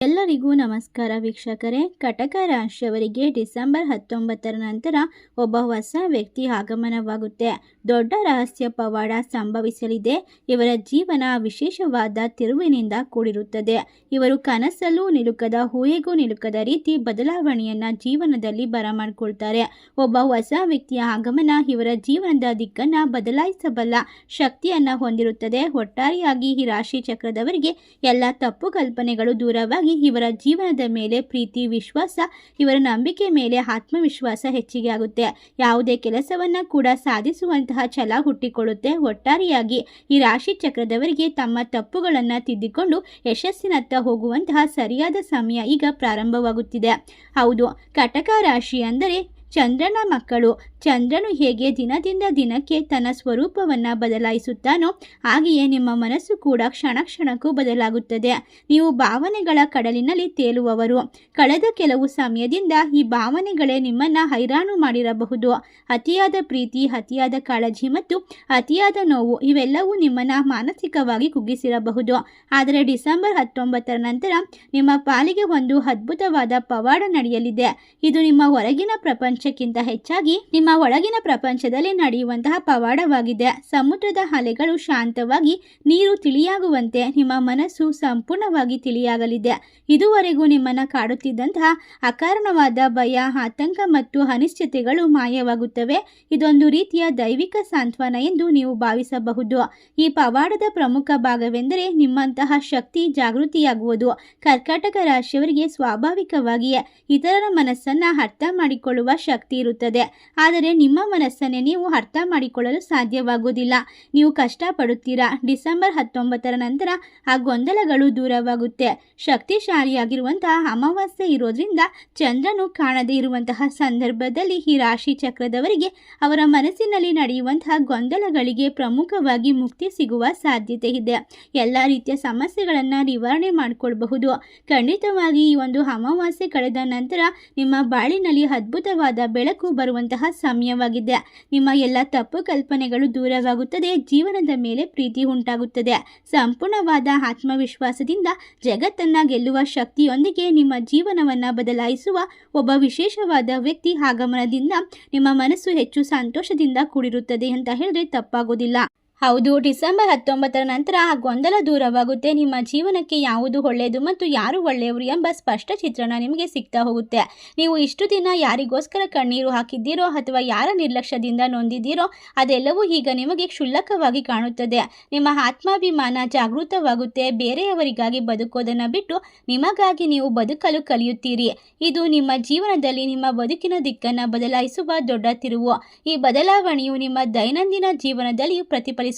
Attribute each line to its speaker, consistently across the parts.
Speaker 1: ಎಲ್ಲರಿಗೂ ನಮಸ್ಕಾರ ವೀಕ್ಷಕರೇ. ಕಟಕ ರಾಶಿಯವರಿಗೆ ಡಿಸೆಂಬರ್ ಹತ್ತೊಂಬತ್ತರ ನಂತರ ಒಬ್ಬ ಹೊಸ ವ್ಯಕ್ತಿ ಆಗಮನವಾಗುತ್ತೆ. ದೊಡ್ಡ ರಹಸ್ಯ ಪವಾಡ ಸಂಭವಿಸಲಿದೆ. ಇವರ ಜೀವನ ವಿಶೇಷವಾದ ತಿರುವಿನಿಂದ ಕೂಡಿರುತ್ತದೆ. ಇವರು ಕನಸಲ್ಲೂ ನಿಲುಕದ ಹೂಯೆಗೂ ನಿಲುಕದ ರೀತಿ ಬದಲಾವಣೆಯನ್ನ ಜೀವನದಲ್ಲಿ ಬರಮಾಡ್ಕೊಳ್ತಾರೆ. ಒಬ್ಬ ಹೊಸ ವ್ಯಕ್ತಿಯ ಆಗಮನ ಇವರ ಜೀವನದ ದಿಕ್ಕನ್ನ ಬದಲಾಯಿಸಬಲ್ಲ ಶಕ್ತಿಯನ್ನ ಹೊಂದಿರುತ್ತದೆ. ಒಟ್ಟಾರೆಯಾಗಿ ಈ ರಾಶಿ ಚಕ್ರದವರಿಗೆ ಎಲ್ಲ ತಪ್ಪು ಕಲ್ಪನೆಗಳು ದೂರವಾಗಿ ಇವರ ಜೀವನದ ಮೇಲೆ ಪ್ರೀತಿ, ವಿಶ್ವಾಸ, ಇವರ ನಂಬಿಕೆ ಮೇಲೆ ಆತ್ಮವಿಶ್ವಾಸ ಹೆಚ್ಚಿಗೆ ಆಗುತ್ತೆ. ಯಾವುದೇ ಕೆಲಸವನ್ನ ಕೂಡ ಸಾಧಿಸುವಂತಹ ಛಲ ಹುಟ್ಟಿಕೊಳ್ಳುತ್ತೆ. ಒಟ್ಟಾರೆಯಾಗಿ ಈ ರಾಶಿ ಚಕ್ರದವರಿಗೆ ತಮ್ಮ ತಪ್ಪುಗಳನ್ನು ತಿದ್ದಿಕೊಂಡು ಯಶಸ್ಸಿನತ್ತ ಹೋಗುವಂತಹ ಸರಿಯಾದ ಸಮಯ ಈಗ ಪ್ರಾರಂಭವಾಗುತ್ತಿದೆ. ಹೌದು, ಕಟಕ ರಾಶಿ ಅಂದರೆ ಚಂದ್ರನ ಮಕ್ಕಳು. ಚಂದ್ರನು ಹೇಗೆ ದಿನದಿಂದ ದಿನಕ್ಕೆ ತನ್ನ ಸ್ವರೂಪವನ್ನು ಬದಲಾಯಿಸುತ್ತಾನೋ ಹಾಗೆಯೇ ನಿಮ್ಮ ಮನಸ್ಸು ಕೂಡ ಕ್ಷಣ ಕ್ಷಣಕ್ಕೂ ಬದಲಾಗುತ್ತದೆ. ನೀವು ಭಾವನೆಗಳ ಕಡಲಿನಲ್ಲಿ ತೇಲುವವರು. ಕಳೆದ ಕೆಲವು ಸಮಯದಿಂದ ಈ ಭಾವನೆಗಳೇ ನಿಮ್ಮನ್ನು ಹೈರಾಣು ಮಾಡಿರಬಹುದು. ಅತಿಯಾದ ಪ್ರೀತಿ, ಅತಿಯಾದ ಕಾಳಜಿ ಮತ್ತು ಅತಿಯಾದ ನೋವು ಇವೆಲ್ಲವೂ ನಿಮ್ಮನ್ನು ಮಾನಸಿಕವಾಗಿ ಕುಗ್ಗಿಸಿರಬಹುದು. ಆದರೆ ಡಿಸೆಂಬರ್ ಹತ್ತೊಂಬತ್ತರ ನಂತರ ನಿಮ್ಮ ಪಾಲಿಗೆ ಒಂದು ಅದ್ಭುತವಾದ ಪವಾಡ ನಡೆಯಲಿದೆ. ಇದು ನಿಮ್ಮ ಹೊರಗಿನ ಪ್ರಪಂಚಕ್ಕಿಂತ ಹೆಚ್ಚಾಗಿ ನಿಮ್ಮ ಒಳಗಿನ ಪ್ರಪಂಚದಲ್ಲಿ ನಡೆಯುವಂತಹ ಪವಾಡವಾಗಿದೆ. ಸಮುದ್ರದ ಅಲೆಗಳು ಶಾಂತವಾಗಿ ನೀರು ತಿಳಿಯಾಗುವಂತೆ ನಿಮ್ಮ ಮನಸ್ಸು ಸಂಪೂರ್ಣವಾಗಿ ತಿಳಿಯಾಗಲಿದೆ. ಇದುವರೆಗೂ ನಿಮ್ಮನ್ನು ಕಾಡುತ್ತಿದ್ದಂತಹ ಅಕಾರಣವಾದ ಭಯ, ಆತಂಕ ಮತ್ತು ಅನಿಶ್ಚಿತತೆಗಳು ಮಾಯವಾಗುತ್ತವೆ. ಇದೊಂದು ರೀತಿಯ ದೈವಿಕ ಸಾಂತ್ವನ ಎಂದು ನೀವು ಭಾವಿಸಬಹುದು. ಈ ಪವಾಡದ ಪ್ರಮುಖ ಭಾಗವೆಂದರೆ ನಿಮ್ಮಂತಹ ಶಕ್ತಿ ಜಾಗೃತಿಯಾಗುವುದು. ಕರ್ಕಾಟಕ ರಾಶಿಯವರಿಗೆ ಸ್ವಾಭಾವಿಕವಾಗಿಯೇ ಇತರರ ಮನಸ್ಸನ್ನು ಅರ್ಥ ಮಾಡಿಕೊಳ್ಳುವ ಶಕ್ತಿ ಇರುತ್ತದೆ. ಆದರೆ ನಿಮ್ಮ ಮನಸ್ಸನ್ನೇ ನೀವು ಅರ್ಥ ಮಾಡಿಕೊಳ್ಳಲು ಸಾಧ್ಯವಾಗುವುದಿಲ್ಲ. ನೀವು ಕಷ್ಟಪಡುತ್ತೀರಾ? ಡಿಸೆಂಬರ್ ಹತ್ತೊಂಬತ್ತರ ನಂತರ ಆ ಗೊಂದಲಗಳು ದೂರವಾಗುತ್ತೆ. ಶಕ್ತಿಶಾಲಿಯಾಗಿರುವಂತಹ ಅಮಾವಾಸ್ಯೆ ಇರೋದ್ರಿಂದ ಚಂದ್ರನು ಕಾಣದೇ ಇರುವಂತಹ ಸಂದರ್ಭದಲ್ಲಿ ಈ ರಾಶಿ ಚಕ್ರದವರಿಗೆ ಅವರ ಮನಸ್ಸಿನಲ್ಲಿ ನಡೆಯುವಂತಹ ಗೊಂದಲಗಳಿಗೆ ಪ್ರಮುಖವಾಗಿ ಮುಕ್ತಿ ಸಿಗುವ ಸಾಧ್ಯತೆ ಇದೆ. ಎಲ್ಲ ರೀತಿಯ ಸಮಸ್ಯೆಗಳನ್ನು ನಿವಾರಣೆ ಮಾಡಿಕೊಳ್ಬಹುದು. ಖಂಡಿತವಾಗಿ ಈ ಒಂದು ಅಮಾವಾಸ್ಯೆ ಕಳೆದ ನಂತರ ನಿಮ್ಮ ಬಾಳಿನಲ್ಲಿ ಅದ್ಭುತವಾದ ಬೆಳಕು ಬರುವಂತಹ ಸಮಯವಾಗಿದೆ. ನಿಮ್ಮ ಎಲ್ಲ ತಪ್ಪು ಕಲ್ಪನೆಗಳು ದೂರವಾಗುತ್ತದೆ. ಜೀವನದ ಮೇಲೆ ಪ್ರೀತಿ ಉಂಟಾಗುತ್ತದೆ. ಸಂಪೂರ್ಣವಾದ ಆತ್ಮವಿಶ್ವಾಸದಿಂದ ಜಗತ್ತನ್ನ ಗೆಲ್ಲುವ ಶಕ್ತಿಯೊಂದಿಗೆ ನಿಮ್ಮ ಜೀವನವನ್ನ ಬದಲಾಯಿಸುವ ಒಬ್ಬ ವಿಶೇಷವಾದ ವ್ಯಕ್ತಿ ಆಗಮನದಿಂದ ನಿಮ್ಮ ಮನಸ್ಸು ಹೆಚ್ಚು ಸಂತೋಷದಿಂದ ಕೂಡಿರುತ್ತದೆ ಅಂತ ಹೇಳಿದ್ರೆ ತಪ್ಪಾಗೋದಿಲ್ಲ. ಹೌದು, ಡಿಸೆಂಬರ್ ಹತ್ತೊಂಬತ್ತರ ನಂತರ ಆ ಗೊಂದಲ ದೂರವಾಗುತ್ತೆ. ನಿಮ್ಮ ಜೀವನಕ್ಕೆ ಯಾವುದು ಒಳ್ಳೆಯದು ಮತ್ತು ಯಾರು ಒಳ್ಳೆಯವರು ಎಂಬ ಸ್ಪಷ್ಟ ಚಿತ್ರಣ ನಿಮಗೆ ಸಿಗ್ತಾ ಹೋಗುತ್ತೆ. ನೀವು ಇಷ್ಟು ದಿನ ಯಾರಿಗೋಸ್ಕರ ಕಣ್ಣೀರು ಹಾಕಿದ್ದೀರೋ ಅಥವಾ ಯಾರ ನಿರ್ಲಕ್ಷ್ಯದಿಂದ ನೊಂದಿದ್ದೀರೋ ಅದೆಲ್ಲವೂ ಈಗ ನಿಮಗೆ ಕ್ಷುಲ್ಲಕವಾಗಿ ಕಾಣುತ್ತದೆ. ನಿಮ್ಮ ಆತ್ಮಾಭಿಮಾನ ಜಾಗೃತವಾಗುತ್ತೆ. ಬೇರೆಯವರಿಗಾಗಿ ಬದುಕೋದನ್ನು ಬಿಟ್ಟು ನಿಮಗಾಗಿ ನೀವು ಬದುಕಲು ಕಲಿಯುತ್ತೀರಿ. ಇದು ನಿಮ್ಮ ಜೀವನದಲ್ಲಿ ನಿಮ್ಮ ಬದುಕಿನ ದಿಕ್ಕನ್ನು ಬದಲಾಯಿಸುವ ದೊಡ್ಡ ತಿರುವು. ಈ ಬದಲಾವಣೆಯು ನಿಮ್ಮ ದೈನಂದಿನ ಜೀವನದಲ್ಲಿಯೂ ಪ್ರತಿಫಲಿಸುತ್ತದೆ.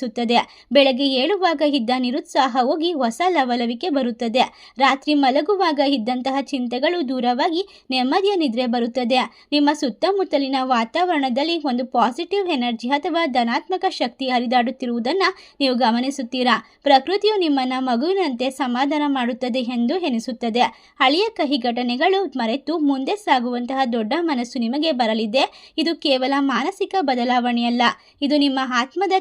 Speaker 1: ಬೆಳಗ್ಗೆ ಏಳುವಾಗ ಇದ್ದ ನಿರುತ್ಸಾಹ ಹೋಗಿ ಹೊಸ ಲವಲವಿಕೆ ಬರುತ್ತದೆ. ರಾತ್ರಿ ಮಲಗುವಾಗ ಇದ್ದಂತಹ ಚಿಂತೆಗಳು ದೂರವಾಗಿ ನೆಮ್ಮದಿಯ ನಿದ್ರೆ ಬರುತ್ತದೆ. ನಿಮ್ಮ ಸುತ್ತಮುತ್ತಲಿನ ವಾತಾವರಣದಲ್ಲಿ ಒಂದು ಪಾಸಿಟಿವ್ ಎನರ್ಜಿ ಅಥವಾ ಧನಾತ್ಮಕ ಶಕ್ತಿ ಹರಿದಾಡುತ್ತಿರುವುದನ್ನು ನೀವು ಗಮನಿಸುತ್ತೀರಾ? ಪ್ರಕೃತಿಯು ನಿಮ್ಮನ್ನ ಮಗುವಿನಂತೆ ಸಮಾಧಾನ ಮಾಡುತ್ತದೆ ಎಂದು ಎನಿಸುತ್ತದೆ. ಹಳೆಯ ಕಹಿ ಘಟನೆಗಳು ಮರೆತು ಮುಂದೆ ಸಾಗುವಂತಹ ದೊಡ್ಡ ಮನಸ್ಸು ನಿಮಗೆ ಬರಲಿದೆ. ಇದು ಕೇವಲ ಮಾನಸಿಕ ಬದಲಾವಣೆಯಲ್ಲ. ಇದು ನಿಮ್ಮ ಆತ್ಮದ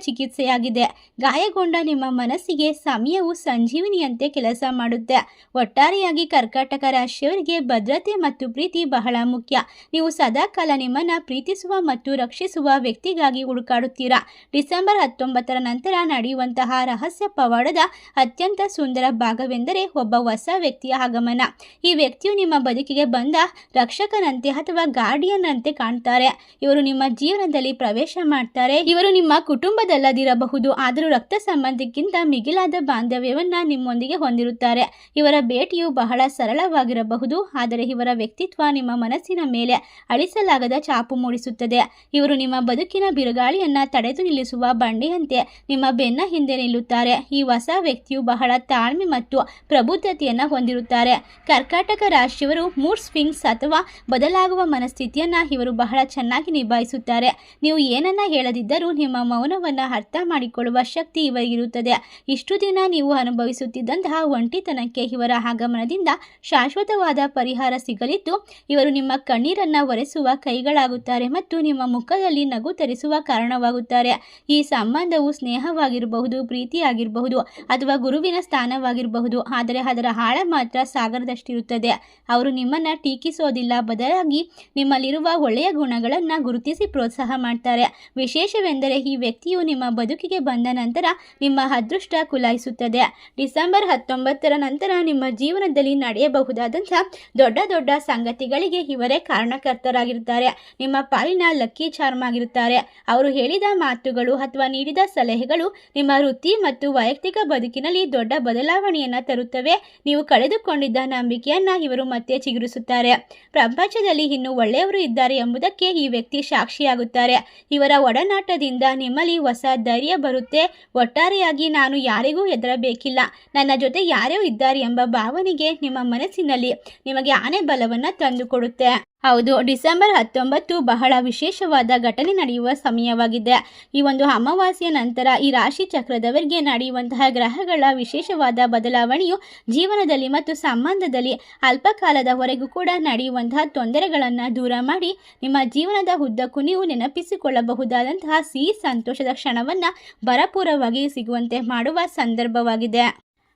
Speaker 1: ಚಿಕಿತ್ಸೆಯಾಗಿದೆ ಗಾಯಗೊಂಡ ನಿಮ್ಮ ಮನಸ್ಸಿಗೆ ಸಮಯವು ಸಂಜೀವಿನಿಯಂತೆ ಕೆಲಸ ಮಾಡುತ್ತೆ. ಒಟ್ಟಾರೆಯಾಗಿ ಕರ್ಕಾಟಕ ರಾಶಿಯವರಿಗೆ ಭದ್ರತೆ ಮತ್ತು ಪ್ರೀತಿ ಬಹಳ ಮುಖ್ಯ. ನೀವು ಸದಾಕಾಲ ನಿಮ್ಮನ್ನ ಪ್ರೀತಿಸುವ ಮತ್ತು ರಕ್ಷಿಸುವ ವ್ಯಕ್ತಿಗಾಗಿ ಹುಡುಕಾಡುತ್ತೀರಾ? ಡಿಸೆಂಬರ್ ಹತ್ತೊಂಬತ್ತರ ನಂತರ ನಡೆಯುವಂತಹ ರಹಸ್ಯ ಪವಾಡದ ಅತ್ಯಂತ ಸುಂದರ ಭಾಗವೆಂದರೆ ಒಬ್ಬ ಹೊಸ ವ್ಯಕ್ತಿಯ ಆಗಮನ. ಈ ವ್ಯಕ್ತಿಯು ನಿಮ್ಮ ಬದುಕಿಗೆ ಬಂದ ರಕ್ಷಕನಂತೆ ಅಥವಾ ಗಾರ್ಡಿಯನ್ ಅಂತೆ ಕಾಣ್ತಾರೆ. ಇವರು ನಿಮ್ಮ ಜೀವನದಲ್ಲಿ ಪ್ರವೇಶ ಮಾಡ್ತಾರೆ. ಇವರು ನಿಮ್ಮ ಕುಟುಂಬದಲ್ಲದಿರಬಹುದು. ಆದರೂ ರಕ್ತ ಸಂಬಂಧಕ್ಕಿಂತ ಮಿಗಿಲಾದ ಬಾಂಧವ್ಯವನ್ನು ನಿಮ್ಮೊಂದಿಗೆ ಹೊಂದಿರುತ್ತಾರೆ. ಇವರ ಭೇಟಿಯು ಬಹಳ ಸರಳವಾಗಿರಬಹುದು. ಆದರೆ ಇವರ ವ್ಯಕ್ತಿತ್ವ ನಿಮ್ಮ ಮನಸ್ಸಿನ ಮೇಲೆ ಅಳಿಸಲಾಗದ ಚಾಪು ಮೂಡಿಸುತ್ತದೆ. ಇವರು ನಿಮ್ಮ ಬದುಕಿನ ಬಿರುಗಾಳಿಯನ್ನ ತಡೆದು ನಿಲ್ಲಿಸುವ ಬಂಡೆಯಂತೆ ನಿಮ್ಮ ಬೆನ್ನ ಹಿಂದೆ ನಿಲ್ಲುತ್ತಾರೆ. ಈ ಹೊಸ ವ್ಯಕ್ತಿಯು ಬಹಳ ತಾಳ್ಮೆ ಮತ್ತು ಪ್ರಬುದ್ಧತೆಯನ್ನ ಹೊಂದಿರುತ್ತಾರೆ. ಕರ್ಕಾಟಕ ರಾಶಿಯವರು ಮೂಡ್ ಸ್ವಿಂಗ್ಸ್ ಅಥವಾ ಬದಲಾಗುವ ಮನಸ್ಥಿತಿಯನ್ನ ಇವರು ಬಹಳ ಚೆನ್ನಾಗಿ ನಿಭಾಯಿಸುತ್ತಾರೆ. ನೀವು ಏನನ್ನ ಹೇಳದಿದ್ದರೂ ನಿಮ್ಮ ಮೌನವನ್ನ ಅರ್ಥ ಮಾಡಿಕೊಳ್ಳುವ ಶಕ್ತಿ ಇವರಿಗಿರುತ್ತದೆ. ಇಷ್ಟು ದಿನ ನೀವು ಅನುಭವಿಸುತ್ತಿದ್ದಂತಹ ಒಂಟಿತನಕ್ಕೆ ಇವರ ಆಗಮನದಿಂದ ಶಾಶ್ವತವಾದ ಪರಿಹಾರ ಸಿಗಲಿದ್ದು, ಇವರು ನಿಮ್ಮ ಕಣ್ಣೀರನ್ನ ಒರೆಸುವ ಕೈಗಳಾಗುತ್ತಾರೆ ಮತ್ತು ನಿಮ್ಮ ಮುಖದಲ್ಲಿ ನಗು ತರಿಸುವ ಕಾರಣವಾಗುತ್ತಾರೆ. ಈ ಸಂಬಂಧವು ಸ್ನೇಹವಾಗಿರಬಹುದು, ಪ್ರೀತಿಯಾಗಿರಬಹುದು ಅಥವಾ ಗುರುವಿನ ಸ್ಥಾನವಾಗಿರಬಹುದು, ಆದರೆ ಅದರ ಹಾಳ ಮಾತ್ರ ಸಾಗರದಷ್ಟಿರುತ್ತದೆ. ಅವರು ನಿಮ್ಮನ್ನ ಟೀಕಿಸೋದಿಲ್ಲ, ಬದಲಾಗಿ ನಿಮ್ಮಲ್ಲಿರುವ ಒಳ್ಳೆಯ ಗುಣಗಳನ್ನು ಗುರುತಿಸಿ ಪ್ರೋತ್ಸಾಹ ಮಾಡ್ತಾರೆ. ವಿಶೇಷವೆಂದರೆ ಈ ವ್ಯಕ್ತಿಯು ನಿಮ್ಮ ಬದುಕಿಗೆ ಬಂದ ನಂತರ ನಿಮ್ಮ ಅದೃಷ್ಟ ಕುಲಾಯಿಸುತ್ತದೆ. ಡಿಸೆಂಬರ್ ಹತ್ತೊಂಬತ್ತರ ನಂತರ ನಿಮ್ಮ ಜೀವನದಲ್ಲಿ ನಡೆಯಬಹುದಾದಂಥ ದೊಡ್ಡ ದೊಡ್ಡ ಸಂಗತಿಗಳಿಗೆ ಇವರೇ ಕಾರಣಕರ್ತರಾಗಿರುತ್ತಾರೆ. ನಿಮ್ಮ ಪಾಲಿನ ಲಕ್ಕಿ ಚಾರ್ಮ್ ಆಗಿರುತ್ತಾರೆ ಅವರು ಹೇಳಿದ ಮಾತುಗಳು ಅಥವಾ ನೀಡಿದ ಸಲಹೆಗಳು ನಿಮ್ಮ ವೃತ್ತಿ ಮತ್ತು ವೈಯಕ್ತಿಕ ಬದುಕಿನಲ್ಲಿ ದೊಡ್ಡ ಬದಲಾವಣೆಯನ್ನು ತರುತ್ತವೆ. ನೀವು ಕಳೆದುಕೊಂಡಿದ್ದ ನಂಬಿಕೆಯನ್ನ ಇವರು ಮತ್ತೆ ಚಿಗುರಿಸುತ್ತಾರೆ. ಪ್ರಪಂಚದಲ್ಲಿ ಇನ್ನು ಒಳ್ಳೆಯವರು ಇದ್ದಾರೆ ಎಂಬುದಕ್ಕೆ ಈ ವ್ಯಕ್ತಿ ಸಾಕ್ಷಿಯಾಗುತ್ತಾರೆ. ಇವರ ಒಡನಾಟದಿಂದ ನಿಮ್ಮಲ್ಲಿ ಹೊಸ ಧೈರ್ಯ ಬರುತ್ತೆ. ಒಟ್ಟಾರೆಯಾಗಿ ನಾನು ಯಾರಿಗೂ ಹೆದರಬೇಕಿಲ್ಲ. ನನ್ನ ಜೊತೆ ಯಾರೋ ಇದ್ದಾರೆ ಎಂಬ ಭಾವನೆಗೆ ನಿಮ್ಮ ಮನಸ್ಸಿನಲ್ಲಿ ನಿಮಗೆ ಆನೆ ಬಲವನ್ನು ತಂದುಕೊಡುತ್ತೆ. ಹೌದು, ಡಿಸೆಂಬರ್ ಹತ್ತೊಂಬತ್ತು ಬಹಳ ವಿಶೇಷವಾದ ಘಟನೆ ನಡೆಯುವ ಸಮಯವಾಗಿದೆ. ಈ ಒಂದು ಅಮಾವಾಸ್ಯ ನಂತರ ಈ ರಾಶಿ ಚಕ್ರದವರಿಗೆ ನಡೆಯುವಂತಹ ಗ್ರಹಗಳ ವಿಶೇಷವಾದ ಬದಲಾವಣೆಯು ಜೀವನದಲ್ಲಿ ಮತ್ತು ಸಂಬಂಧದಲ್ಲಿ ಅಲ್ಪಕಾಲದವರೆಗೂ ಕೂಡ ನಡೆಯುವಂತಹ ತೊಂದರೆಗಳನ್ನು ದೂರ ಮಾಡಿ ನಿಮ್ಮ ಜೀವನದ ಉದ್ದಕ್ಕೂ ನೀವು ನೆನಪಿಸಿಕೊಳ್ಳಬಹುದಾದಂತಹ ಸಿಹಿ ಸಂತೋಷದ ಕ್ಷಣವನ್ನು ಭರಪೂರವಾಗಿ ಸಿಗುವಂತೆ ಮಾಡುವ ಸಂದರ್ಭವಾಗಿದೆ.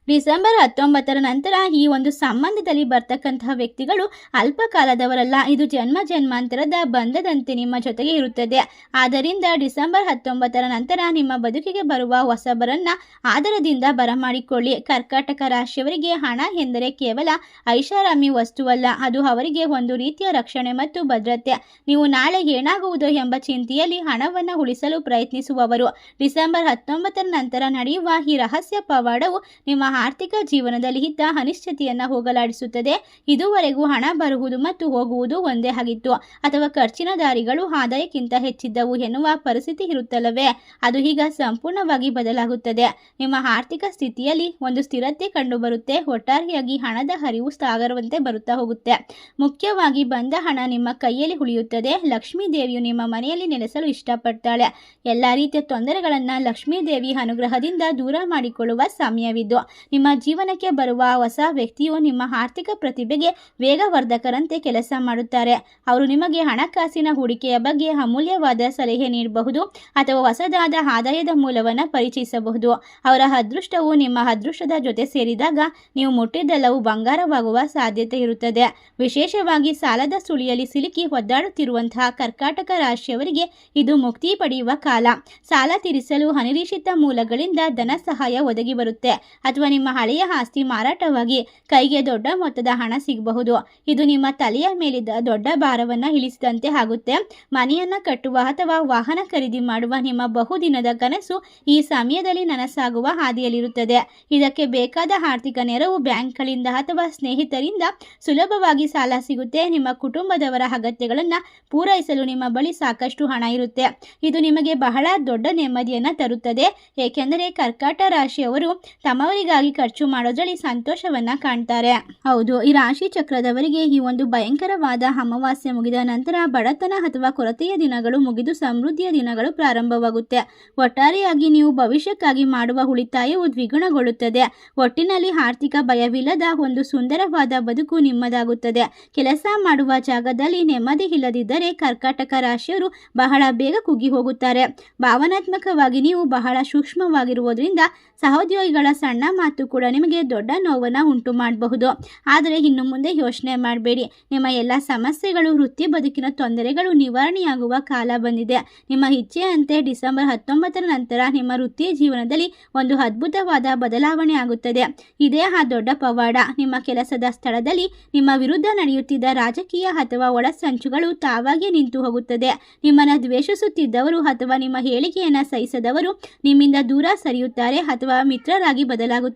Speaker 1: ಡಿಸೆಂಬರ್ ಹತ್ತೊಂಬತ್ತರ ನಂತರ ಈ ಒಂದು ಸಂಬಂಧದಲ್ಲಿ ಬರ್ತಕ್ಕಂತಹ ವ್ಯಕ್ತಿಗಳು ಅಲ್ಪಕಾಲದವರಲ್ಲ. ಇದು ಜನ್ಮ ಜನ್ಮಾಂತರದ ಬಂಧದಂತೆ ನಿಮ್ಮ ಜೊತೆಗೆ ಇರುತ್ತದೆ. ಆದ್ದರಿಂದ ಡಿಸೆಂಬರ್ ಹತ್ತೊಂಬತ್ತರ ನಂತರ ನಿಮ್ಮ ಬದುಕಿಗೆ ಬರುವ ಹೊಸಬರನ್ನ ಆದರದಿಂದ ಬರಮಾಡಿಕೊಳ್ಳಿ. ಕರ್ಕಾಟಕ ರಾಶಿಯವರಿಗೆ ಹಣ ಎಂದರೆ ಕೇವಲ ಐಷಾರಾಮಿ ವಸ್ತುವಲ್ಲ. ಅದು ಅವರಿಗೆ ಒಂದು ರೀತಿಯ ರಕ್ಷಣೆ ಮತ್ತು ಭದ್ರತೆ. ನೀವು ನಾಳೆ ಏನಾಗುವುದು ಎಂಬ ಚಿಂತೆಯಲ್ಲಿ ಹಣವನ್ನು ಉಳಿಸಲು ಪ್ರಯತ್ನಿಸುವವರು. ಡಿಸೆಂಬರ್ ಹತ್ತೊಂಬತ್ತರ ನಂತರ ನಡೆಯುವ ಈ ರಹಸ್ಯ ಪವಾಡವು ನಿಮ್ಮ ಆರ್ಥಿಕ ಜೀವನದಲ್ಲಿ ಇದ್ದ ಅನಿಶ್ಚಿತೆಯನ್ನು ಹೋಗಲಾಡಿಸುತ್ತದೆ. ಇದುವರೆಗೂ ಹಣ ಬರುವುದು ಮತ್ತು ಹೋಗುವುದು ಒಂದೇ ಆಗಿತ್ತು. ಅಥವಾ ಖರ್ಚಿನ ದಾರಿಗಳು ಆದಾಯಕ್ಕಿಂತ ಹೆಚ್ಚಿದ್ದವು ಎನ್ನುವ ಪರಿಸ್ಥಿತಿ ಇರುತ್ತಲ್ಲವೇ? ಅದು ಈಗ ಸಂಪೂರ್ಣವಾಗಿ ಬದಲಾಗುತ್ತದೆ. ನಿಮ್ಮ ಆರ್ಥಿಕ ಸ್ಥಿತಿಯಲ್ಲಿ ಒಂದು ಸ್ಥಿರತೆ ಕಂಡುಬರುತ್ತೆ. ಒಟ್ಟಾರೆಯಾಗಿ ಹಣದ ಹರಿವು ಸಾಗರವಂತೆ ಬರುತ್ತಾ ಹೋಗುತ್ತೆ. ಮುಖ್ಯವಾಗಿ ಬಂದ ಹಣ ನಿಮ್ಮ ಕೈಯಲ್ಲಿ ಉಳಿಯುತ್ತದೆ. ಲಕ್ಷ್ಮೀ ದೇವಿಯು ನಿಮ್ಮ ಮನೆಯಲ್ಲಿ ನೆಲೆಸಲು ಇಷ್ಟಪಡ್ತಾಳೆ. ಎಲ್ಲ ರೀತಿಯ ತೊಂದರೆಗಳನ್ನು ಲಕ್ಷ್ಮೀ ದೇವಿ ಅನುಗ್ರಹದಿಂದ ದೂರ ಮಾಡಿಕೊಳ್ಳುವ ಸಮಯವಿದ್ದು ನಿಮ್ಮ ಜೀವನಕ್ಕೆ ಬರುವ ಹೊಸ ವ್ಯಕ್ತಿಯು ನಿಮ್ಮ ಆರ್ಥಿಕ ಪ್ರತಿಭೆಗೆ ವೇಗವರ್ಧಕರಂತೆ ಕೆಲಸ ಮಾಡುತ್ತಾರೆ. ಅವರು ನಿಮಗೆ ಹಣಕಾಸಿನ ಹೂಡಿಕೆಯ ಬಗ್ಗೆ ಅಮೂಲ್ಯವಾದ ಸಲಹೆ ನೀಡಬಹುದು ಅಥವಾ ಹೊಸದಾದ ಆದಾಯದ ಮೂಲವನ್ನು ಪರಿಚಯಿಸಬಹುದು. ಅವರ ಅದೃಷ್ಟವು ನಿಮ್ಮ ಅದೃಷ್ಟದ ಜೊತೆ ಸೇರಿದಾಗ ನೀವು ಮುಟ್ಟಿದ್ದೆಲ್ಲವೂ ಬಂಗಾರವಾಗುವ ಸಾಧ್ಯತೆ ಇರುತ್ತದೆ. ವಿಶೇಷವಾಗಿ ಸಾಲದ ಸುಳಿಯಲ್ಲಿ ಸಿಲುಕಿ ಒದ್ದಾಡುತ್ತಿರುವಂತಹ ಕರ್ಕಾಟಕ ರಾಶಿಯವರಿಗೆ ಇದು ಮುಕ್ತಿ ಪಡೆಯುವ ಕಾಲ. ಸಾಲ ತೀರಿಸಲು ಅನಿರೀಕ್ಷಿತ ಮೂಲಗಳಿಂದ ಧನ ಸಹಾಯ ಒದಗಿ ಬರುತ್ತೆ. ಅಥವಾ ನಿಮ್ಮ ಹಳೆಯ ಆಸ್ತಿ ಮಾರಾಟವಾಗಿ ಕೈಗೆ ದೊಡ್ಡ ಮೊತ್ತದ ಹಣ ಸಿಗಬಹುದು. ಇದು ನಿಮ್ಮ ತಲೆಯ ಮೇಲಿದ್ದ ದೊಡ್ಡ ಭಾರವನ್ನು ಇಳಿಸಿದಂತೆ ಆಗುತ್ತೆ. ಮನೆಯನ್ನ ಕಟ್ಟುವ ಅಥವಾ ವಾಹನ ಖರೀದಿ ಮಾಡುವ ನಿಮ್ಮ ಬಹುದಿನದ ಕನಸು ಈ ಸಮಯದಲ್ಲಿ ನನಸಾಗುವ ಹಾದಿಯಲ್ಲಿರುತ್ತದೆ. ಇದಕ್ಕೆ ಬೇಕಾದ ಆರ್ಥಿಕ ನೆರವು ಬ್ಯಾಂಕ್ಗಳಿಂದ ಅಥವಾ ಸ್ನೇಹಿತರಿಂದ ಸುಲಭವಾಗಿ ಸಾಲ ಸಿಗುತ್ತೆ. ನಿಮ್ಮ ಕುಟುಂಬದವರ ಅಗತ್ಯಗಳನ್ನು ಪೂರೈಸಲು ನಿಮ್ಮ ಬಳಿ ಸಾಕಷ್ಟು ಹಣ ಇರುತ್ತೆ. ಇದು ನಿಮಗೆ ಬಹಳ ದೊಡ್ಡ ನೆಮ್ಮದಿಯನ್ನು ತರುತ್ತದೆ. ಏಕೆಂದರೆ ಕರ್ಕಾಟ ರಾಶಿಯವರು ತಮ್ಮವರಿಗಾಗಿ ಖರ್ಚು ಮಾಡೋದ್ರಲ್ಲಿ ಸಂತೋಷವನ್ನ ಕಾಣ್ತಾರೆ. ಹೌದು, ಈ ರಾಶಿ ಚಕ್ರದವರಿಗೆ ಈ ಒಂದು ಭಯಂಕರವಾದ ಅಮಾವಾಸ್ಯೆ ಮುಗಿದ ನಂತರ ಬಡತನ ಅಥವಾ ಕೊರತೆಯ ದಿನಗಳು ಮುಗಿದು ಸಮೃದ್ಧಿಯ ದಿನಗಳು ಪ್ರಾರಂಭವಾಗುತ್ತೆ. ಒಟ್ಟಾರೆಯಾಗಿ ನೀವು ಭವಿಷ್ಯಕ್ಕಾಗಿ ಮಾಡುವ ಉಳಿತಾಯವು ದ್ವಿಗುಣಗೊಳ್ಳುತ್ತದೆ. ಒಟ್ಟಿನಲ್ಲಿ ಆರ್ಥಿಕ ಭಯವಿಲ್ಲದ ಒಂದು ಸುಂದರವಾದ ಬದುಕು ನಿಮ್ಮದಾಗುತ್ತದೆ. ಕೆಲಸ ಮಾಡುವ ಜಾಗದಲ್ಲಿ ನೆಮ್ಮದಿ ಇಲ್ಲದಿದ್ದರೆ ಕರ್ಕಾಟಕ ರಾಶಿಯವರು ಬಹಳ ಬೇಗ ಕುಗ್ಗಿ ಹೋಗುತ್ತಾರೆ. ಭಾವನಾತ್ಮಕವಾಗಿ ನೀವು ಬಹಳ ಸೂಕ್ಷ್ಮವಾಗಿರುವುದರಿಂದ ಸಹೋದ್ಯೋಗಿಗಳ ಸಣ್ಣ ಮಾತು ಕೂಡ ನಿಮಗೆ ದೊಡ್ಡ ನೋವನ್ನು ಉಂಟು ಮಾಡಬಹುದು. ಆದರೆ ಇನ್ನು ಮುಂದೆ ಯೋಚನೆ ಮಾಡಬೇಡಿ. ನಿಮ್ಮ ಎಲ್ಲ ಸಮಸ್ಯೆಗಳು, ವೃತ್ತಿ ಬದುಕಿನ ತೊಂದರೆಗಳು ನಿವಾರಣೆಯಾಗುವ ಕಾಲ ಬಂದಿದೆ. ನಿಮ್ಮ ಇಚ್ಛೆಯಂತೆ ಡಿಸೆಂಬರ್ ಹತ್ತೊಂಬತ್ತರ ನಂತರ ನಿಮ್ಮ ವೃತ್ತಿ ಜೀವನದಲ್ಲಿ ಒಂದು ಅದ್ಭುತವಾದ ಬದಲಾವಣೆ ಆಗುತ್ತದೆ. ಇದೇ ಆ ದೊಡ್ಡ ಪವಾಡ. ನಿಮ್ಮ ಕೆಲಸದ ಸ್ಥಳದಲ್ಲಿ ನಿಮ್ಮ ವಿರುದ್ಧ ನಡೆಯುತ್ತಿದ್ದ ರಾಜಕೀಯ ಅಥವಾ ಒಳಸಂಚುಗಳು ತಾವಾಗೇ ನಿಂತು ಹೋಗುತ್ತದೆ. ನಿಮ್ಮನ್ನು ದ್ವೇಷಿಸುತ್ತಿದ್ದವರು ಅಥವಾ ನಿಮ್ಮ ಹೇಳಿಕೆಯನ್ನು ಸಹಿಸದವರು ನಿಮ್ಮಿಂದ ದೂರ ಸರಿಯುತ್ತಾರೆ ಅಥವಾ ಮಿತ್ರರಾಗಿ ಬದಲಾಗುತ್ತಾರೆ.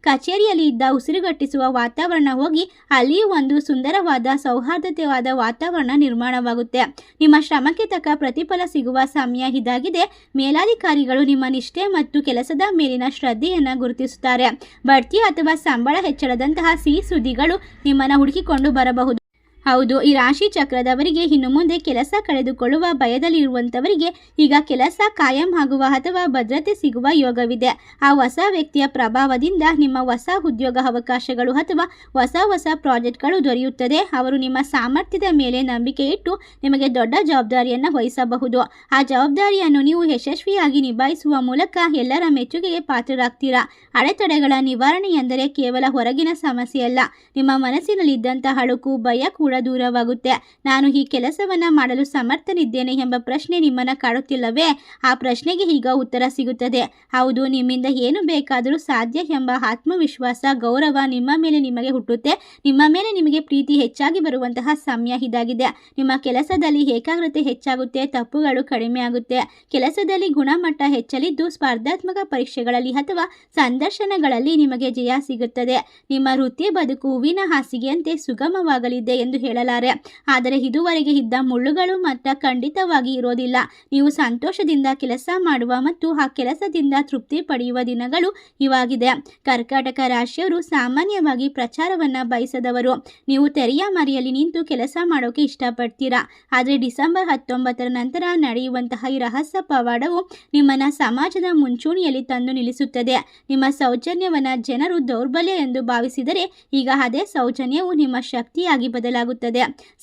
Speaker 1: ಕಚೇರಿಯಲ್ಲಿ ಇದ್ದ ಉಸಿರುಗಟ್ಟಿಸುವ ವಾತಾವರಣ ಹೋಗಿ ಅಲ್ಲಿ ಒಂದು ಸುಂದರವಾದ ಸೌಹಾರ್ದತೆವಾದ ವಾತಾವರಣ ನಿರ್ಮಾಣವಾಗುತ್ತೆ. ನಿಮ್ಮ ಶ್ರಮಕ್ಕೆ ತಕ್ಕ ಪ್ರತಿಫಲ ಸಿಗುವ ಸಮಯ ಇದಾಗಿದೆ. ಮೇಲಾಧಿಕಾರಿಗಳು ನಿಮ್ಮ ನಿಷ್ಠೆ ಮತ್ತು ಕೆಲಸದ ಮೇಲಿನ ಶ್ರದ್ಧೆಯನ್ನು ಗುರುತಿಸುತ್ತಾರೆ. ಬಡ್ತಿ ಅಥವಾ ಸಂಬಳ ಹೆಚ್ಚಳದಂತಹ ಸಿಹಿ ಸುದ್ದಿಗಳು ನಿಮ್ಮನ್ನು ಹುಡುಕಿಕೊಂಡು ಬರಬಹುದು. ಹೌದು, ಈ ರಾಶಿ ಚಕ್ರದವರಿಗೆ ಇನ್ನು ಮುಂದೆ ಕೆಲಸ ಕಳೆದುಕೊಳ್ಳುವ ಭಯದಲ್ಲಿರುವಂತವರಿಗೆ ಈಗ ಕೆಲಸ ಕಾಯಂ ಆಗುವ ಅಥವಾ ಭದ್ರತೆ ಸಿಗುವ ಯೋಗವಿದೆ. ಆ ಹೊಸ ವ್ಯಕ್ತಿಯ ಪ್ರಭಾವದಿಂದ ನಿಮ್ಮ ಹೊಸ ಉದ್ಯೋಗ ಅವಕಾಶಗಳು ಅಥವಾ ಹೊಸ ಹೊಸ ಪ್ರಾಜೆಕ್ಟ್ಗಳು ದೊರೆಯುತ್ತದೆ. ಅವರು ನಿಮ್ಮ ಸಾಮರ್ಥ್ಯದ ಮೇಲೆ ನಂಬಿಕೆ ಇಟ್ಟು ನಿಮಗೆ ದೊಡ್ಡ ಜವಾಬ್ದಾರಿಯನ್ನು ವಹಿಸಬಹುದು. ಆ ಜವಾಬ್ದಾರಿಯನ್ನು ನೀವು ಯಶಸ್ವಿಯಾಗಿ ನಿಭಾಯಿಸುವ ಮೂಲಕ ಎಲ್ಲರ ಮೆಚ್ಚುಗೆಗೆ ಪಾತ್ರರಾಗ್ತೀರಾ? ಅಡೆತಡೆಗಳ ನಿವಾರಣೆ ಎಂದರೆ ಕೇವಲ ಹೊರಗಿನ ಸಮಸ್ಯೆಯಲ್ಲ. ನಿಮ್ಮ ಮನಸ್ಸಿನಲ್ಲಿದ್ದಂತಹ ಅಳುಕು, ಭಯ ಕೂಡ ದೂರವಾಗುತ್ತೆ. ನಾನು ಈ ಕೆಲಸವನ್ನ ಮಾಡಲು ಸಮರ್ಥನಿದ್ದೇನೆ ಎಂಬ ಪ್ರಶ್ನೆ ನಿಮ್ಮನ್ನು ಕಾಡುತ್ತಿಲ್ಲವೇ? ಆ ಪ್ರಶ್ನೆಗೆ ಈಗ ಉತ್ತರ ಸಿಗುತ್ತದೆ. ಹೌದು, ನಿಮ್ಮಿಂದ ಏನು ಬೇಕಾದರೂ ಸಾಧ್ಯ ಎಂಬ ಆತ್ಮವಿಶ್ವಾಸ, ಗೌರವ ನಿಮ್ಮ ಮೇಲೆ ನಿಮಗೆ ಹುಟ್ಟುತ್ತೆ. ನಿಮ್ಮ ಮೇಲೆ ನಿಮಗೆ ಪ್ರೀತಿ ಹೆಚ್ಚಾಗಿ ಬರುವಂತಹ ಸಮಯ ಇದಾಗಿದೆ. ನಿಮ್ಮ ಕೆಲಸದಲ್ಲಿ ಏಕಾಗ್ರತೆ ಹೆಚ್ಚಾಗುತ್ತೆ, ತಪ್ಪುಗಳು ಕಡಿಮೆ ಆಗುತ್ತೆ. ಕೆಲಸದಲ್ಲಿ ಗುಣಮಟ್ಟ ಹೆಚ್ಚಲಿದ್ದು ಸ್ಪರ್ಧಾತ್ಮಕ ಪರೀಕ್ಷೆಗಳಲ್ಲಿ ಅಥವಾ ಸಂದರ್ಶನಗಳಲ್ಲಿ ನಿಮಗೆ ಜಯ ಸಿಗುತ್ತದೆ. ನಿಮ್ಮ ವೃತ್ತಿ ಬದುಕು ಹೂವಿನ ಹಾಸಿಗೆಯಂತೆ ಸುಗಮವಾಗಲಿದೆ ಎಂದು ಹೇಳಲಾರೆ. ಆದರೆ ಇದುವರೆಗೆ ಇದ್ದ ಮುಳ್ಳುಗಳು ಮಾತ್ರ ಖಂಡಿತವಾಗಿ ಇರೋದಿಲ್ಲ. ನೀವು ಸಂತೋಷದಿಂದ ಕೆಲಸ ಮಾಡುವ ಮತ್ತು ಆ ಕೆಲಸದಿಂದ ತೃಪ್ತಿ ಪಡೆಯುವ ದಿನಗಳು ಇವಾಗಿದೆ ಕರ್ಕಾಟಕ ರಾಶಿಯವರು ಸಾಮಾನ್ಯವಾಗಿ ಪ್ರಚಾರವನ್ನ ಬಯಸದವರು. ನೀವು ತೆರೆಯ ಮರೆಯಲ್ಲಿ ನಿಂತು ಕೆಲಸ ಮಾಡೋಕೆ ಇಷ್ಟಪಡ್ತೀರಾ? ಆದರೆ ಡಿಸೆಂಬರ್ ಹತ್ತೊಂಬತ್ತರ ನಂತರ ನಡೆಯುವಂತಹ ಈ ರಹಸ್ಯ ಪವಾಡವು ನಿಮ್ಮನ್ನ ಸಮಾಜದ ಮುಂಚೂಣಿಯಲ್ಲಿ ತಂದು ನಿಲ್ಲಿಸುತ್ತದೆ. ನಿಮ್ಮ ಸೌಜನ್ಯವನ್ನ ಜನರು ದೌರ್ಬಲ್ಯ ಎಂದು ಭಾವಿಸಿದರೆ ಈಗ ಅದೇ ಸೌಜನ್ಯವು ನಿಮ್ಮ ಶಕ್ತಿಯಾಗಿ ಬದಲಾಗುತ್ತದೆ.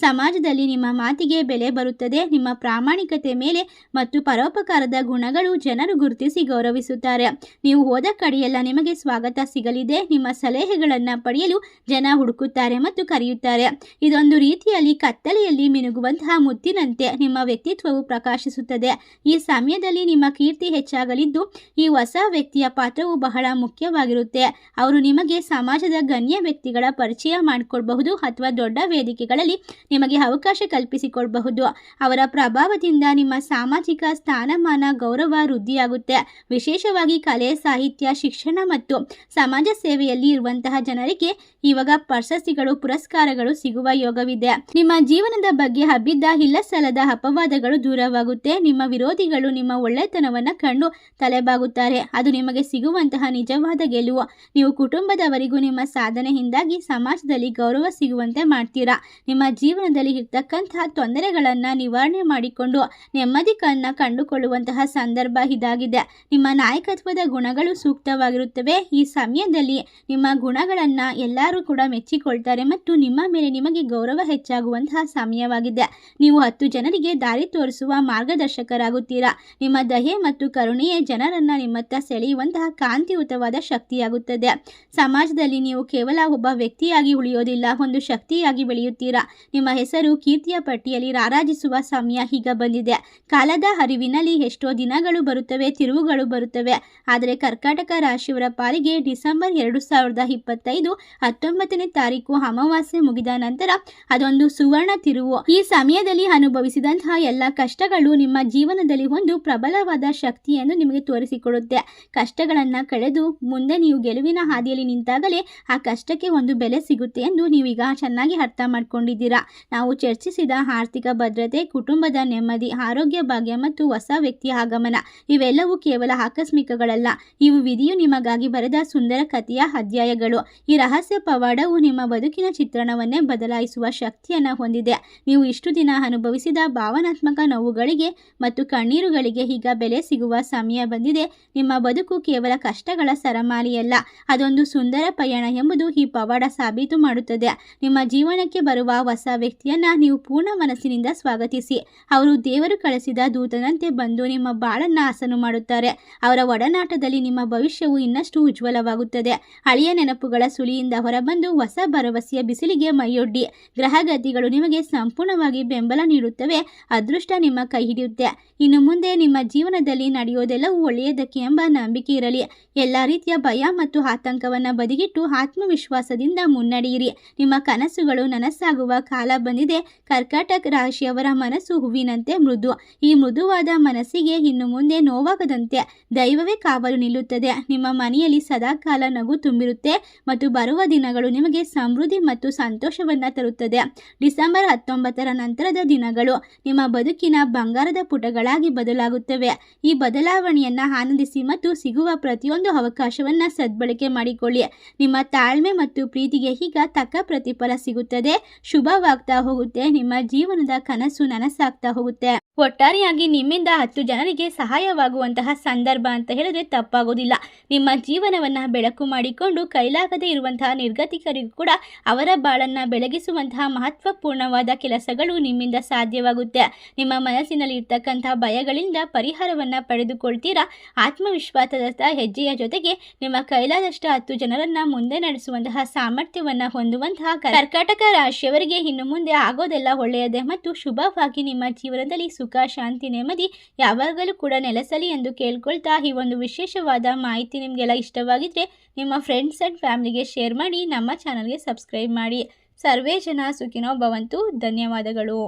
Speaker 1: ಸಮಾಜದಲ್ಲಿ ನಿಮ್ಮ ಮಾತಿಗೆ ಬೆಲೆ ಬರುತ್ತದೆ. ನಿಮ್ಮ ಪ್ರಾಮಾಣಿಕತೆ ಮೇಲೆ ಮತ್ತು ಪರೋಪಕಾರದ ಗುಣಗಳು ಜನರು ಗುರುತಿಸಿ ಗೌರವಿಸುತ್ತಾರೆ. ನೀವು ಹೋದ ಕಡೆಯೆಲ್ಲ ನಿಮಗೆ ಸ್ವಾಗತ ಸಿಗಲಿದೆ. ನಿಮ್ಮ ಸಲಹೆಗಳನ್ನು ಪಡೆಯಲು ಜನ ಹುಡುಕುತ್ತಾರೆ ಮತ್ತು ಕರೆಯುತ್ತಾರೆ. ಇದೊಂದು ರೀತಿಯಲ್ಲಿ ಕತ್ತಲೆಯಲ್ಲಿ ಮಿನುಗುವಂತಹ ಮುತ್ತಿನಂತೆ ನಿಮ್ಮ ವ್ಯಕ್ತಿತ್ವವು ಪ್ರಕಾಶಿಸುತ್ತದೆ. ಈ ಸಮಯದಲ್ಲಿ ನಿಮ್ಮ ಕೀರ್ತಿ ಹೆಚ್ಚಾಗಲಿದ್ದು, ಈ ಹೊಸ ವ್ಯಕ್ತಿಯ ಪಾತ್ರವು ಬಹಳ ಮುಖ್ಯವಾಗಿರುತ್ತೆ. ಅವರು ನಿಮಗೆ ಸಮಾಜದ ಗಣ್ಯ ವ್ಯಕ್ತಿಗಳ ಪರಿಚಯ ಮಾಡಿಕೊಡಬಹುದು ಅಥವಾ ದೊಡ್ಡ ವೇದಿಕೆಗಳಲ್ಲಿ ನಿಮಗೆ ಅವಕಾಶ ಕಲ್ಪಿಸಿಕೊಡಬಹುದು. ಅವರ ಪ್ರಭಾವದಿಂದ ನಿಮ್ಮ ಸಾಮಾಜಿಕ ಸ್ಥಾನಮಾನ ಗೌರವ ವೃದ್ಧಿಯಾಗುತ್ತೆ. ವಿಶೇಷವಾಗಿ ಕಲೆ, ಸಾಹಿತ್ಯ, ಶಿಕ್ಷಣ ಮತ್ತು ಸಮಾಜ ಸೇವೆಯಲ್ಲಿ ಇರುವಂತಹ ಜನರಿಗೆ ಇವಾಗ ಪ್ರಶಸ್ತಿಗಳು, ಪುರಸ್ಕಾರಗಳು ಸಿಗುವ ಯೋಗವಿದೆ. ನಿಮ್ಮ ಜೀವನದ ಬಗ್ಗೆ ಹಬ್ಬಿದ್ದ ಇಲ್ಲಸಲ್ಲದ ಅಪವಾದಗಳು ದೂರವಾಗುತ್ತೆ. ನಿಮ್ಮ ವಿರೋಧಿಗಳು ನಿಮ್ಮ ಒಳ್ಳೆತನವನ್ನ ಕಂಡು ತಲೆಬಾಗುತ್ತಾರೆ. ಅದು ನಿಮಗೆ ಸಿಗುವಂತಹ ನಿಜವಾದ ಗೆಲುವು. ನೀವು ಕುಟುಂಬದವರಿಗೂ ನಿಮ್ಮ ಸಾಧನೆಯಿಂದಾಗಿ ಸಮಾಜದಲ್ಲಿ ಗೌರವ ಸಿಗುವಂತೆ ಮಾಡ್ತೀರಾ? ನಿಮ್ಮ ಜೀವನದಲ್ಲಿ ಇರ್ತಕ್ಕಂತಹ ತೊಂದರೆಗಳನ್ನು ನಿವಾರಣೆ ಮಾಡಿಕೊಂಡು ನೆಮ್ಮದಿ ಕನ್ನ ಕಂಡುಕೊಳ್ಳುವಂತಹ ಸಂದರ್ಭ ಇದಾಗಿದೆ. ನಿಮ್ಮ ನಾಯಕತ್ವದ ಗುಣಗಳು ಸೂಕ್ತವಾಗಿರುತ್ತವೆ. ಈ ಸಮಯದಲ್ಲಿ ನಿಮ್ಮ ಗುಣಗಳನ್ನು ಎಲ್ಲರೂ ಕೂಡ ಮೆಚ್ಚಿಕೊಳ್ತಾರೆ ಮತ್ತು ನಿಮ್ಮ ಮೇಲೆ ನಿಮಗೆ ಗೌರವ ಹೆಚ್ಚಾಗುವಂತಹ ಸಮಯವಾಗಿದೆ. ನೀವು ಹತ್ತು ಜನರಿಗೆ ದಾರಿ ತೋರಿಸುವ ಮಾರ್ಗದರ್ಶಕರಾಗುತ್ತೀರಾ? ನಿಮ್ಮ ದಹೆ ಮತ್ತು ಕರುಣೆಯೇ ಜನರನ್ನು ನಿಮ್ಮತ್ತ ಸೆಳೆಯುವಂತಹ ಕಾಂತಿಯುತವಾದ ಶಕ್ತಿಯಾಗುತ್ತದೆ. ಸಮಾಜದಲ್ಲಿ ನೀವು ಕೇವಲ ಒಬ್ಬ ವ್ಯಕ್ತಿಯಾಗಿ ಉಳಿಯೋದಿಲ್ಲ, ಒಂದು ಶಕ್ತಿಯಾಗಿ ಬೆಳೆಯುತ್ತೀರಾ ನಿಮ್ಮ ಹೆಸರು ಕೀರ್ತಿಯ ಪಟ್ಟಿಯಲ್ಲಿ ರಾರಾಜಿಸುವ ಸಮಯ ಈಗ ಬಂದಿದೆ. ಕಾಲದ ಹರಿವಿನಲ್ಲಿ ಎಷ್ಟೋ ದಿನಗಳು ಬರುತ್ತವೆ, ತಿರುವುಗಳು ಬರುತ್ತವೆ. ಆದರೆ ಕರ್ಕಾಟಕ ರಾಶಿಯವರ ಪಾಲಿಗೆ ಡಿಸೆಂಬರ್ ಎರಡು ಸಾವಿರದ ಇಪ್ಪತ್ತೈದು ಹತ್ತೊಂಬತ್ತನೇ ತಾರೀಕು ಅಮಾವಾಸ್ಯೆ ಮುಗಿದ ನಂತರ ಅದೊಂದು ಸುವರ್ಣ ತಿರುವು. ಈ ಸಮಯದಲ್ಲಿ ಅನುಭವಿಸಿದಂತಹ ಎಲ್ಲ ಕಷ್ಟಗಳು ನಿಮ್ಮ ಜೀವನದಲ್ಲಿ ಒಂದು ಪ್ರಬಲವಾದ ಶಕ್ತಿಯನ್ನು ನಿಮಗೆ ತೋರಿಸಿಕೊಡುತ್ತೆ. ಕಷ್ಟಗಳನ್ನ ಕಳೆದು ಮುಂದೆ ನೀವು ಗೆಲುವಿನ ಹಾದಿಯಲ್ಲಿ ನಿಂತಾಗಲೇ ಆ ಕಷ್ಟಕ್ಕೆ ಒಂದು ಬೆಲೆ ಸಿಗುತ್ತೆ ಎಂದು ನೀವೀಗ ಚೆನ್ನಾಗಿ ಅರ್ಥ ಮಾಡ್ಕೊಂಡಿದ್ದೀರಾ? ನಾವು ಚರ್ಚಿಸಿದ ಆರ್ಥಿಕ ಭದ್ರತೆ, ಕುಟುಂಬದ ನೆಮ್ಮದಿ, ಆರೋಗ್ಯ ಭಾಗ್ಯ ಮತ್ತು ಹೊಸ ವ್ಯಕ್ತಿಯ ಆಗಮನ, ಇವೆಲ್ಲವೂ ಕೇವಲ ಆಕಸ್ಮಿಕಗಳಲ್ಲ. ಇವು ವಿಧಿಯು ನಿಮಗಾಗಿ ಬರೆದ ಸುಂದರ ಕಥೆಯ ಅಧ್ಯಾಯಗಳು. ಈ ರಹಸ್ಯ ಪವಾಡವು ನಿಮ್ಮ ಬದುಕಿನ ಚಿತ್ರಣವನ್ನೇ ಬದಲಾಯಿಸುವ ಶಕ್ತಿಯನ್ನು ಹೊಂದಿದೆ. ನೀವು ಇಷ್ಟು ದಿನ ಅನುಭವಿಸಿದ ಭಾವನಾತ್ಮಕ ನೋವುಗಳಿಗೆ ಮತ್ತು ಕಣ್ಣೀರುಗಳಿಗೆ ಈಗ ಬೆಲೆ ಸಿಗುವ ಸಮಯ ಬಂದಿದೆ. ನಿಮ್ಮ ಬದುಕು ಕೇವಲ ಕಷ್ಟಗಳ ಸರಮಾಲಿಯಲ್ಲ ಅದೊಂದು ಸುಂದರ ಪಯಣ ಎಂಬುದು ಈ ಪವಾಡ ಸಾಬೀತು ಮಾಡುತ್ತದೆ. ನಿಮ್ಮ ಜೀವನಕ್ಕೆ ಬರುವ ಹೊಸ ವ್ಯಕ್ತಿಯನ್ನ ನೀವು ಪೂರ್ಣ ಮನಸ್ಸಿನಿಂದ ಸ್ವಾಗತಿಸಿ. ಅವರು ದೇವರು ಕಳಿಸಿದ ದೂತನಂತೆ ಬಂದು ನಿಮ್ಮ ಬಾಳನ್ನ ಹಸನು ಮಾಡುತ್ತಾರೆ. ಅವರ ಒಡನಾಟದಲ್ಲಿ ನಿಮ್ಮ ಭವಿಷ್ಯವು ಇನ್ನಷ್ಟು ಉಜ್ವಲವಾಗುತ್ತದೆ. ಹಳೆಯ ನೆನಪುಗಳ ಸುಳಿಯಿಂದ ಹೊರಬಂದು ಹೊಸ ಭರವಸೆಯ ಬಿಸಿಲಿಗೆ ಮೈಯೊಡ್ಡಿ. ಗ್ರಹಗತಿಗಳು ನಿಮಗೆ ಸಂಪೂರ್ಣವಾಗಿ ಬೆಂಬಲ ನೀಡುತ್ತವೆ. ಅದೃಷ್ಟ ನಿಮ್ಮ ಕೈ ಹಿಡಿಯುತ್ತೆ. ಇನ್ನು ಮುಂದೆ ನಿಮ್ಮ ಜೀವನದಲ್ಲಿ ನಡೆಯೋದೆಲ್ಲವೂ ಒಳ್ಳೆಯದಕ್ಕೆ ಎಂಬ ನಂಬಿಕೆ ಇರಲಿ. ಎಲ್ಲ ರೀತಿಯ ಭಯ ಮತ್ತು ಆತಂಕವನ್ನು ಬದಿಗಿಟ್ಟು ಆತ್ಮವಿಶ್ವಾಸದಿಂದ ಮುನ್ನಡೆಯಿರಿ. ನಿಮ್ಮ ಕನಸುಗಳು ನನಸಾಗುವ ಕಾಲ ಬಂದಿದೆ. ಕರ್ಕಾಟಕ ರಾಶಿಯವರ ಮನಸ್ಸು ಹೂವಿನಂತೆ ಮೃದು. ಈ ಮೃದುವಾದ ಮನಸ್ಸಿಗೆ ಇನ್ನು ಮುಂದೆ ನೋವಾಗದಂತೆ ದೈವವೇ ಕಾವಲು ನಿಲ್ಲುತ್ತದೆ. ನಿಮ್ಮ ಮನೆಯಲ್ಲಿ ಸದಾಕಾಲ ನಗು ತುಂಬಿರುತ್ತೆ ಮತ್ತು ಬರುವ ದಿನಗಳು ನಿಮಗೆ ಸಮೃದ್ಧಿ ಮತ್ತು ಸಂತೋಷವನ್ನು ತರುತ್ತದೆ. ಡಿಸೆಂಬರ್ ಹತ್ತೊಂಬತ್ತರ ನಂತರದ ದಿನಗಳು ನಿಮ್ಮ ಬದುಕಿನ ಬಂಗಾರದ ಪುಟಗಳಾಗಿ ಬದಲಾಗುತ್ತವೆ. ಈ ಬದಲಾವಣೆಯನ್ನ ಆನಂದಿಸಿ ಮತ್ತು ಸಿಗುವ ಪ್ರತಿಯೊಂದು ಅವಕಾಶವನ್ನ ಸದ್ಬಳಕೆ ಮಾಡಿಕೊಳ್ಳಿ. ನಿಮ್ಮ ತಾಳ್ಮೆ ಮತ್ತು ಪ್ರೀತಿಗೆ ಈಗ ತಕ್ಕ ಪ್ರತಿಫಲ ಸಿಗುತ್ತದೆ. ಶುಭವಾಗ್ತಾ ಹೋಗುತ್ತೆ ನಿಮ್ಮ ಜೀವನದ ಕನಸು ನನಸಾಗ್ತಾ ಹೋಗುತ್ತೆ. ಒಟ್ಟಾರೆಯಾಗಿ ನಿಮ್ಮಿಂದ ಹತ್ತು ಜನರಿಗೆ ಸಹಾಯವಾಗುವಂತಹ ಸಂದರ್ಭ ಅಂತ ಹೇಳಿದ್ರೆ ತಪ್ಪಾಗೋದಿಲ್ಲ. ನಿಮ್ಮ ಜೀವನವನ್ನು ಬೆಳಕು ಮಾಡಿಕೊಂಡು ಕೈಲಾಗದೇ ಇರುವಂತಹ ನಿರ್ಗತಿಕರಿಗೂ ಕೂಡ ಅವರ ಬಾಳನ್ನು ಬೆಳಗಿಸುವಂತಹ ಮಹತ್ವಪೂರ್ಣವಾದ ಕೆಲಸಗಳು ನಿಮ್ಮಿಂದ ಸಾಧ್ಯವಾಗುತ್ತೆ. ನಿಮ್ಮ ಮನಸ್ಸಿನಲ್ಲಿ ಇರ್ತಕ್ಕಂತಹ ಭಯಗಳಿಂದ ಪರಿಹಾರವನ್ನು ಪಡೆದುಕೊಳ್ತೀರಾ? ಆತ್ಮವಿಶ್ವಾಸದ ಹೆಜ್ಜೆಯ ಜೊತೆಗೆ ನಿಮ್ಮ ಕೈಲಾದಷ್ಟು ಹತ್ತು ಜನರನ್ನ ಮುಂದೆ ನಡೆಸುವಂತಹ ಸಾಮರ್ಥ್ಯವನ್ನು ಹೊಂದುವಂತಹ ಕರ್ನಾಟಕ ರಾಶಿಯವರಿಗೆ ಇನ್ನು ಮುಂದೆ ಆಗೋದೆಲ್ಲ ಒಳ್ಳೆಯದೇ ಮತ್ತು ಶುಭವಾಗಿ ನಿಮ್ಮ ಜೀವನದಲ್ಲಿ ಸುಖ, ಶಾಂತಿ, ನೆಮ್ಮದಿ ಯಾವಾಗಲೂ ಕೂಡ ನೆಲೆಸಲಿ ಎಂದು ಕೇಳ್ಕೊಳ್ತಾ ಈ ಒಂದು ವಿಶೇಷವಾದ ಮಾಹಿತಿ ನಿಮಗೆಲ್ಲ ಇಷ್ಟವಾಗಿದ್ದರೆ ನಿಮ್ಮ ಫ್ರೆಂಡ್ಸ್ ಆ್ಯಂಡ್ ಫ್ಯಾಮಿಲಿಗೆ ಶೇರ್ ಮಾಡಿ ನಮ್ಮ ಚಾನಲ್ಗೆ ಸಬ್ಸ್ಕ್ರೈಬ್ ಮಾಡಿ. ಸರ್ವೇ ಜನ ಸುಖಿನೋ ಭವಂತು ಧನ್ಯವಾದಗಳು.